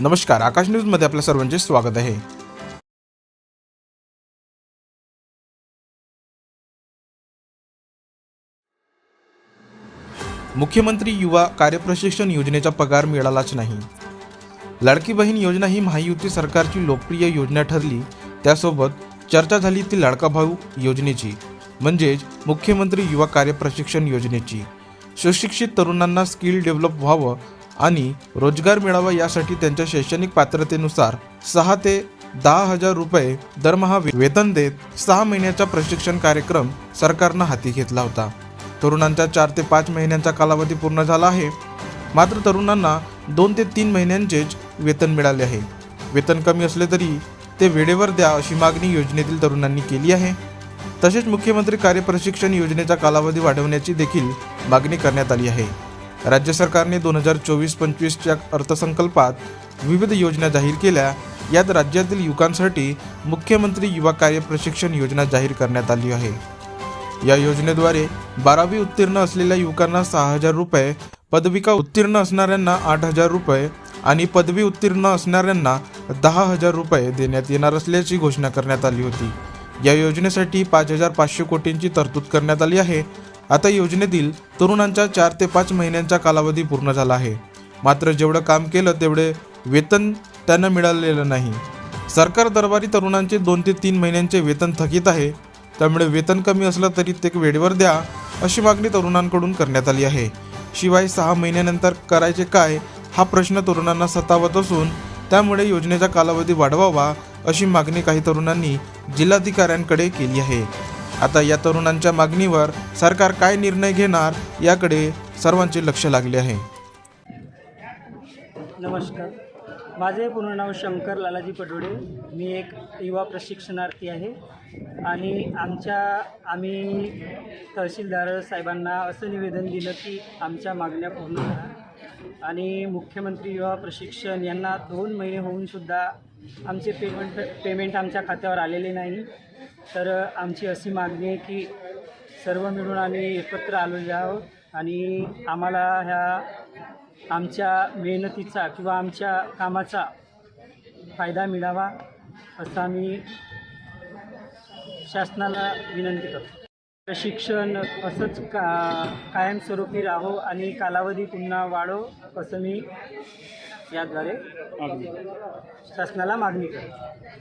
नमस्कार आकाश न्यूजमध्ये आपल्या सर्वांचे स्वागत आहे. मुख्यमंत्री युवा कार्यप्रशिक्षण योजनेचा पगार मिळालाच नाही. लाडकी बहीण योजना ही महायुती सरकारची लोकप्रिय योजना ठरली. त्यासोबत चर्चा झाली ती लाडका भाऊ योजनेची म्हणजेच मुख्यमंत्री युवा कार्यप्रशिक्षण योजनेची. सुशिक्षित तरुणांना स्किल डेव्हलप व्हावं आणि रोजगार मिळावा यासाठी त्यांच्या शैक्षणिक पात्रतेनुसार सहा ते दहा हजार रुपये दरमहा वेतन देत सहा महिन्याचा प्रशिक्षण कार्यक्रम सरकारनं हाती घेतला होता. तरुणांचा चार ते पाच महिन्यांचा कालावधी पूर्ण झाला आहे. मात्र तरुणांना दोन ते तीन महिन्यांचेच वेतन मिळाले आहे. वेतन कमी असले तरी ते वेळेवर द्या अशी मागणी योजनेतील तरुणांनी केली आहे. तसेच मुख्यमंत्री कार्यप्रशिक्षण योजनेचा कालावधी वाढवण्याची देखील मागणी करण्यात आली आहे. राज्य सरकारने दोन हजार चोवीस पंचवीसच्या अर्थसंकल्पात विविध योजना जाहीर केल्या. यात राज्यातील युवकांसाठी मुख्यमंत्री युवा कार्य प्रशिक्षण योजना जाहीर करण्यात आली आहे. या योजनेद्वारे बारावी उत्तीर्ण असलेल्या युवकांना सहा हजार रुपये पदविका उत्तीर्ण असणाऱ्यांना आठ हजार रुपये आणि पदवी उत्तीर्ण असणाऱ्यांना दहा हजार रुपये देण्यात येणार असल्याची घोषणा करण्यात आली होती. या योजनेसाठी पाच हजार पाचशे कोटींची तरतूद करण्यात आली आहे. आता योजनेतील तरुणांच्या चार ते पाच महिन्यांचा कालावधी पूर्ण झाला आहे. मात्र जेवढं काम केलं तेवढे वेतन त्यांना मिळालेलं नाही. सरकार दरबारी तरुणांचे दोन ते तीन महिन्यांचे वेतन थकीत आहे. त्यामुळे वेतन कमी असलं तरी ते वेळेवर द्या अशी मागणी तरुणांकडून करण्यात आली आहे. शिवाय सहा महिन्यानंतर करायचे काय हा प्रश्न तरुणांना सतावत असून त्यामुळे योजनेचा कालावधी वाढवावा अशी मागणी काही तरुणांनी जिल्हाधिकाऱ्यांकडे केली आहे. आता या तरुणांच्या मागणीवर सरकार काय निर्णय घेणार याकडे सर्वांचे लक्ष लागले आहे. नमस्कार. माझे पूर्ण नाव शंकर लालाजी पटोडे मी एक युवा प्रशिक्षणार्थी आहे. आणि आमच्या आम्ही तहसीलदार साहेबांना असं निवेदन दिलं की आमच्या मागण्या पूर्ण करा. आणि मुख्यमंत्री युवा प्रशिक्षण यांना दोन महिने होऊनसुद्धा आमचे पेमेंट पेमेंट आमच्या खात्यावर आलेले नाही. तर आमची अशी मागणी आहे की सर्व मिळून आम्ही एकत्र आलो आहोत आणि आम्हाला ह्या आमच्या मेहनतीचा किंवा आमच्या कामाचा फायदा मिळावा असं आम्ही शासनाला विनंती करतो. प्रशिक्षण असंच का कायमस्वरूपी राहो आणि कालावधी पुन्हा वाढो असं मी याद्वारे शासनाला मागणी करतो.